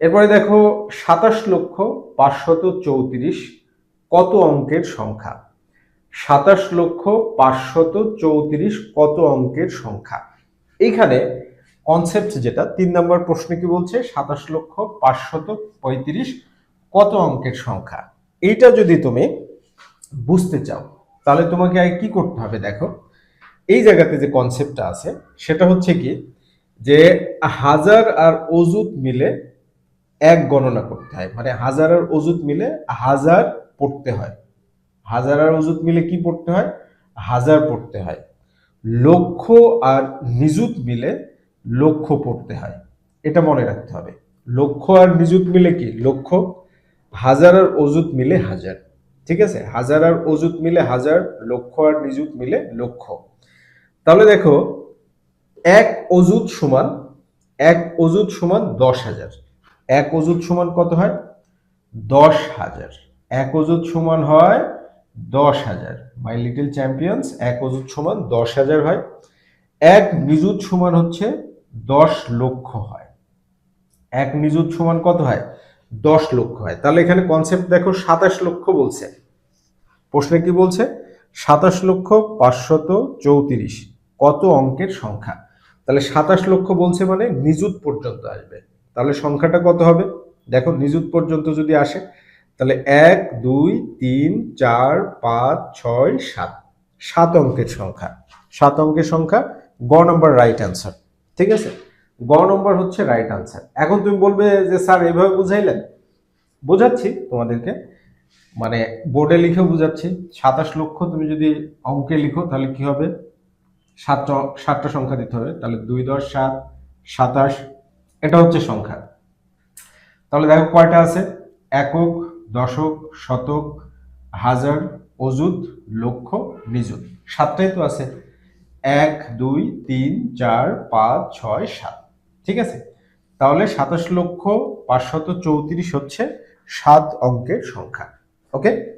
এরপরে দেখো সাতাশ লক্ষ পাঁচশত চৌত্রিশ, কত অঙ্কের সংখ্যা? সাতাশ লক্ষ পাঁচশত চৌত্রিশ, কত অঙ্কের সংখ্যা? এইখানে কনসেপ্ট যেটা, তিন নম্বর প্রশ্নে কি বলছে? সাতাশ লক্ষ পাঁচশত পঁয়ত্রিশ, কত অঙ্কের সংখ্যা? এইটা যদি তুমি বুঝতে চাও, তাহলে তোমাকে আগে কি করতে হবে দেখো? এই জায়গাতে যে কনসেপ্টটা আছে, সেটা হচ্ছে কি যে হাজার আর অজুত মিলে এক গণনা করতে হয়। মানে হাজার আর অজুত মিলে হাজার পড়তে হয়। হাজার আর অজুত মিলে কি পড়তে হয়? হাজার পড়তে হয়। লক্ষ আর নিযুত মিলে লক্ষ পড়তে হয়। এটা মনে রাখতে হবে। লক্ষ আর নিযুত মিলে কি? লক্ষ। হাজার আর অজুত মিলে হাজার। ঠিক আছে? হাজার আর অজুত মিলে হাজার, লক্ষ আর নিযুত মিলে লক্ষ। তাহলে দেখো, এক অজুত সমান, এক অজুত সমান দশ হাজার। এক অজুত সমান কত হয়? দশ হাজার। এক অজুত সমান হয় দশ হাজার। মাই লিটল চ্যাম্পিয়ন্স এক অজুত সমান দশ হাজার হয়। এক নিযুত সমান হচ্ছে দশ লক্ষ হয়। এক নিযুত সমান কত হয়? দশ লক্ষ হয়। তাহলে এখানে কনসেপ্ট দেখো, সাতাশ লক্ষ বলছে। প্রশ্নে কি বলছে? সাতাশ লক্ষ পাঁচশত চৌত্রিশ। কত অঙ্কের সংখ্যা? তাহলে সাতাশ লক্ষ বলছে মানে নিযুত পর্যন্ত আসবে। তাহলে সংখ্যাটা কত হবে? দেখো, নিযুত পর্যন্ত যদি আসে, তাহলে এক, দুই, তিন, চার, পাঁচ, ছয়, সাত। সাত অঙ্কের সংখ্যা। সাত অঙ্কের সংখ্যা, গ নম্বর রাইট অ্যান্সার ঠিক আছে? গ নম্বর হচ্ছে রাইট আনসার এখন তুমি বলবে যে, স্যার এভাবে বুঝাইলেন? বোঝাচ্ছি তোমাদেরকে। মানে বোর্ডে লিখেও বুঝাচ্ছি। সাতাশ লক্ষ তুমি যদি অঙ্কে লিখো, তাহলে কি হবে? সাতটা সাতটা সংখ্যা দিতে হবে। তাহলে দুই দশ, সাত, সাতাশ এটা হচ্ছে সংখ্যা। তাহলে দেখো কয়টা আছে? একক, দশক, শতক, হাজার, অযুত, লক্ষ, নিযুত। সাতটাই তো আছে। এক, দুই, তিন, চার, পাঁচ, ছয়, সাত। ঠিক আছে? তাহলে সাতাশ লক্ষ পাঁচশত চৌত্রিশ হচ্ছে সাত অঙ্কের সংখ্যা। ওকে?